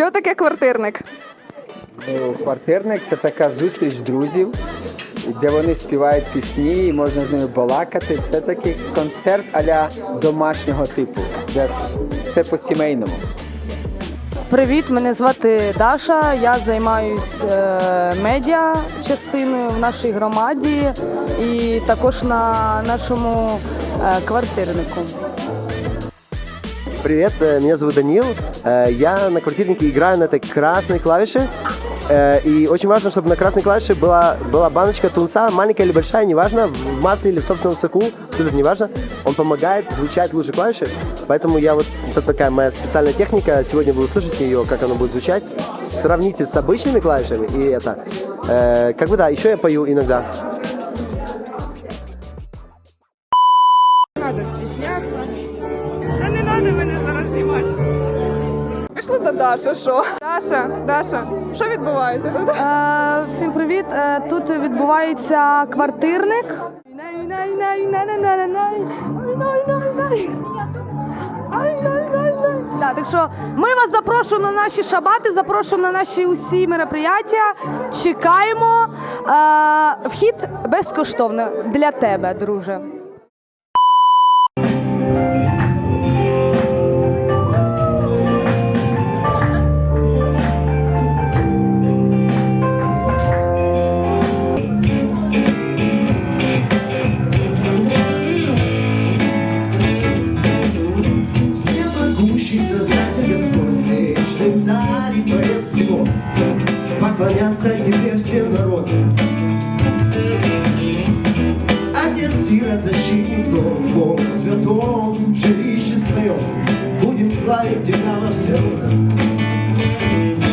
Що таке квартирник? Ну, Квартирник це така зустріч друзів, де вони співають пісні, і можна з ними балакати. Це такий концерт аля домашнього типу, де все по-сімейному. Привіт, мене звати Даша. Я займаюся медіа частиною в нашій громаді і також на нашому е, квартирнику. Привет, э, меня зовут Данил. Э, Я на квартирнике играю на этой красной клавише. Э, И очень важно, чтобы на красной клавише была, была баночка тунца, маленькая или большая, неважно, в масле или в собственном соку, абсолютно неважно. Он помогает звучать лучше клавиши. Поэтому я вот, это такая моя специальная техника. Сегодня вы услышите ее, как она будет звучать. Сравните с обычными клавишами и это. Как бы да, еще я пою иногда. надо стесняться. Та мене зараз знімати. Пішли до Даші, що? Даша, Даша, що відбувається тут? Е, всім привіт! Е, тут відбувається квартирник. Да, так що ми вас запрошуємо на наші шабати, запрошуємо на наші усі мероприятия. Чекаємо. Е, вхід безкоштовно для тебе, друже. Всего, поклонятся тебе все народы. Отец Сирот, защитник дом, Бог святом жилище своем, будем славить тебя во все роды.